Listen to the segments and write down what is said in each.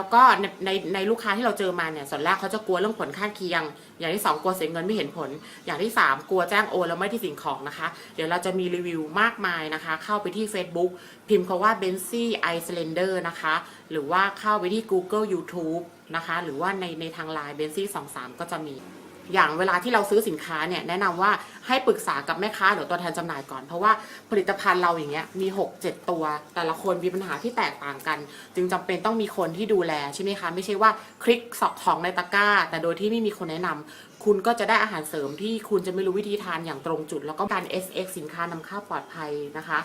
แล้วก็ในในในลูกค้าที่เราเจอมาเนี่ยส่วนแรกเขาจะกลัวเรื่องผลข้างเคียง อย่างที่สองกลัวเสียเงินไม่เห็นผล อย่างที่สามกลัวแจ้งโอนแล้วไม่ที่สิ่งของนะคะ เดี๋ยวเราจะมีรีวิวมากมายนะคะ เข้าไปที่ Facebook พิมพ์คาว่า b e n z y i c e l e n d e r นะคะ หรือว่าเข้าไปที่ Google YouTube นะคะ หรือว่าในในทางไลน์ b e n z y 23 ก็จะมี อย่างเวลาที่เราซื้อสินค้าเนี่ยแนะนำว่าให้ปรึกษากับแม่ค้าหรือตัวแทนจำหน่ายก่อนเพราะว่าผลิตภัณฑ์เราอย่างเงี้ยมี 6 7 ตัว แต่ละคนมีปัญหาที่แตกต่างกัน จึงจำเป็นต้องมีคนที่ดูแลใช่ไหมคะไม่ใช่ว่าคลิกสอบของในตะกร้า แต่โดยที่ไม่มีคนแนะนำคุณก็จะได้อาหารเสริมที่คุณจะไม่รู้วิธีทานอย่างตรงจุด แล้วก็การ SX สินค้านำเข้าปลอดภัยนะคะ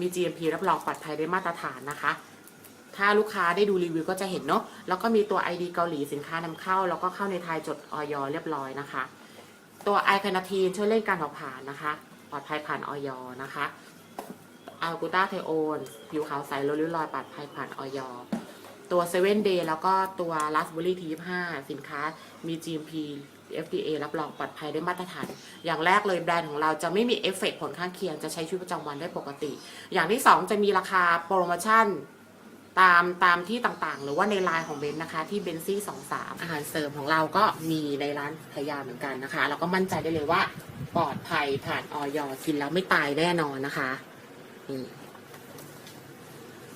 มี GMP รับรองปลอดภัยได้มาตรฐานนะคะ ถ้าลูกค้าได้ดูรีวิวก็จะเห็นเนาะแล้วก็มีตัว ID เกาหลีสินค้านำเข้า แล้วก็เข้าในไทยจดออยเรียบร้อยนะคะ ตัวไอคานาทีนช่วยเร่งการเผาผลาญนะคะ ปลอดภัยผ่านออยนะคะอัลกูตาไทโอนผิวขาวใสลดริ้วรอยปลอดภัยผ่านออยตัวเซเว่นเดย์แล้วก็ตัวลัสเบอรี่ทีห้าสินค้ามี GMP FDA รับรองปลอดภัยได้มาตรฐาน อย่างแรกเลยแบรนด์ของเราจะไม่มีเอฟเฟกต์ผลข้างเคียงจะใช้ชีวิตประจำวันได้ปกติ อย่างที่สองจะมีราคาโปรโมชั่น ตามตามที่ต่างๆ หรือว่าในไลน์ของเบนซ์นะคะ ที่เบนซี่สองสามอาหารเสริมของเราก็มีในร้านพยาเหมือนกันนะคะ เราก็มั่นใจได้เลยว่าปลอดภัยผ่านออยกินแล้วไม่ตายแน่นอนนะคะนี่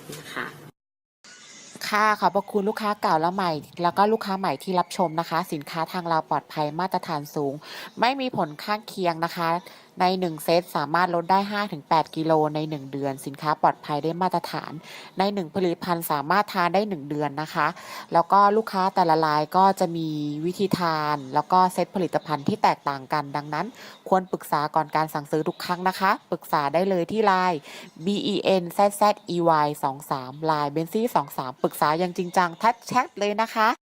นี่นะคะค่ะขอบพระคุณลูกค้าเก่าและใหม่ แล้วก็ลูกค้าใหม่ที่รับชมนะคะ สินค้าทางเราปลอดภัยมาตรฐานสูง ไม่มีผลข้างเคียงนะคะ ใน 1 เซตสามารถลดได้ 5-8 กิโลใน 1 เดือน สินค้าปลอดภัยได้มาตรฐาน ใน 1 ผลิตภัณฑ์สามารถทานได้ 1 เดือนนะคะ แล้วก็ลูกค้าแต่ละรายก็จะมีวิธีทาน แล้วก็เซตผลิตภัณฑ์ที่แตกต่างกัน ดังนั้น ควรปรึกษาก่อนการสั่งซื้อทุกครั้งนะคะ ปรึกษาได้เลยที่ไลน์ B E N Z Z E Y 23ไลน์เบนซี่23ปรึกษาอย่างจริงจังทักแชทเลยนะคะ